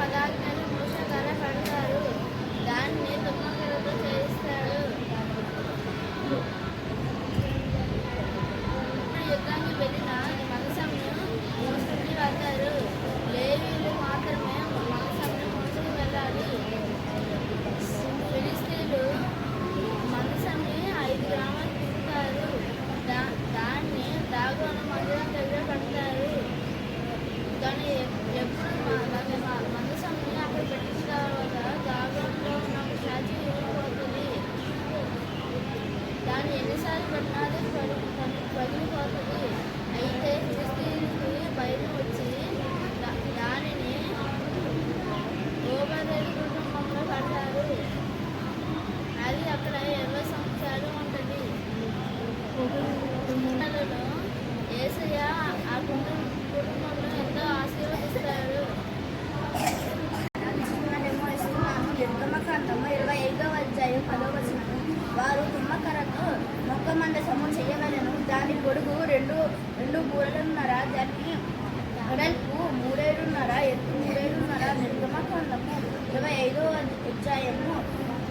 పదార్థాన్ని పోషకాల పడతారు. దాన్ని తుమ్మకలతో చేయిస్తాడు. యుద్ధానికి వెళ్ళిన మనసంను మోసుకుని వెళ్తారు లేవీలు మాత్రమే మనసంను మోసుకు వెళ్ళాలి. ఫిలిస్తీన్లు మనసంని ఐదు గ్రామాలు తింటారు. దా దాన్ని దాగోన మందిరం దగ్గర పడతారు దాన్ని ఎప్పుడు దాన్ని ఎన్నిసార్లు పెట్టినా పగిలిపోతుంది అయితే ఫిలిస్తీన్కి బయట వచ్చి దానిని ఓబరేలు కుటుంబంలో పడతారు. అది అక్కడ ఇరవై సంవత్సరాలు ఉంటుంది. ఏసయ్య ఆ కుటుంబం కుటుంబంలో ఎంతో ఆశీర్వదిస్తారు నిర్గమకాండము ఇస్తున్నాను నిర్గమకాండము ఇరవై ఐదవ అధ్యాయం పదవ వచనము వారు తుమ్మకరతో మొక్క మండసము చేయవలను దాని పొడుగు రెండు రెండు బూరలున్నర? దాని వెడల్పు మూడేడున్నర ఎత్తు మూడేడున్నర నిర్గమకాండము ఇరవై ఐదో అధ్యాయము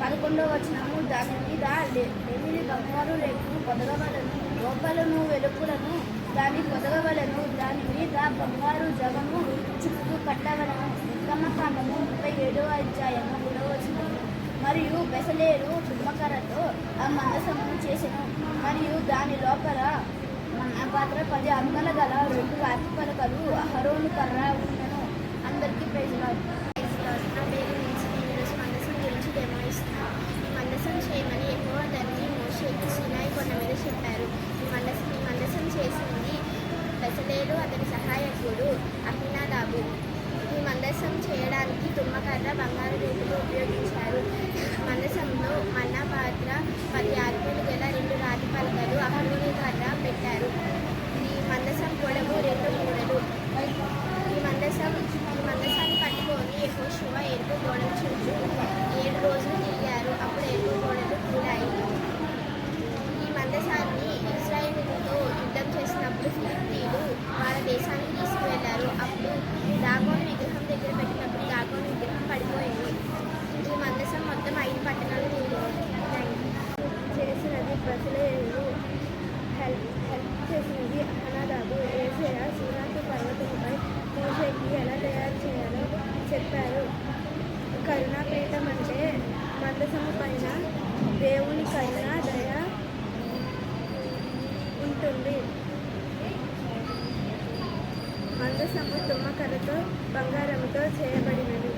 పదకొండవ వచనము. దాని మీద ఎనిమిది బంగారు రేపు పొదగవలను లోపలను వెలుపులను దాని పొదగవలను దాని మీద బంగారు జగము చుట్టూ కట్టవలను నిర్గమకాండము ముప్పై ఏడవ అధ్యాయము మూడవ మరియు బెసలేరు తుమ్మకరతో ఆ మందసమును చేసెను. మరియు దాని లోపల మన పాత్ర పది అంగల గల రెండు రాతి పలకలు అహరోను కర్ర ఉండెను అందరికీ ప్రజలు నా పేరు నుంచి నేను ఈరోజు మందసం గురించి డెమో ఇస్తున్నాను ఈ మందసం చేయమని ఎక్కువ దాన్ని మోషేకి సినాయి కొండ మీద చెప్పారు. ఈ మందసం ఈ మందసం చేసింది బెసలేలు అతని సహాయకుడు అహినాదాబు. ఈ మందసం చేయడానికి తుమ్మకర్ర బంగారు రేకులు ఉపయోగించారు మందసంలో మన్నా పాత్ర పది ఆర్పులు గల రెండు రాతి పలకలు అహరోని కర్ర పెట్టారు ఈ మందసం పొడవు రెండు మూడలు ఈ మందసం ఈ మందసాన్ని పట్టుకొని యెహోషువ ఎరుపు ఏడు రోజులు తిరిగారు అప్పుడు ఎరుపు గోడలు కూలాయి ఈ మందసాన్ని ఇజ్రాయిల్తో యుద్ధం చేసినప్పుడు ఫిలిస్తీన్లు వాళ్ళ దేశానికి తీసుకువెళ్ళారు అప్పుడు దాగోన్ విగ్రహం దగ్గర పెట్టినప్పుడు దాగోన్ విగ్రహం పడిపోయింది ఈ మందసం మొత్తం ఐదు పట్టణాలు థ్యాంక్ యూ చేసినది బసలేరు హెల్ప్ హెల్ప్ చేసినది అనాదాబు దేవుని దయ ఉంటుంది. మందసము తుమ్మకలతో బంగారంతో చేయబడినది.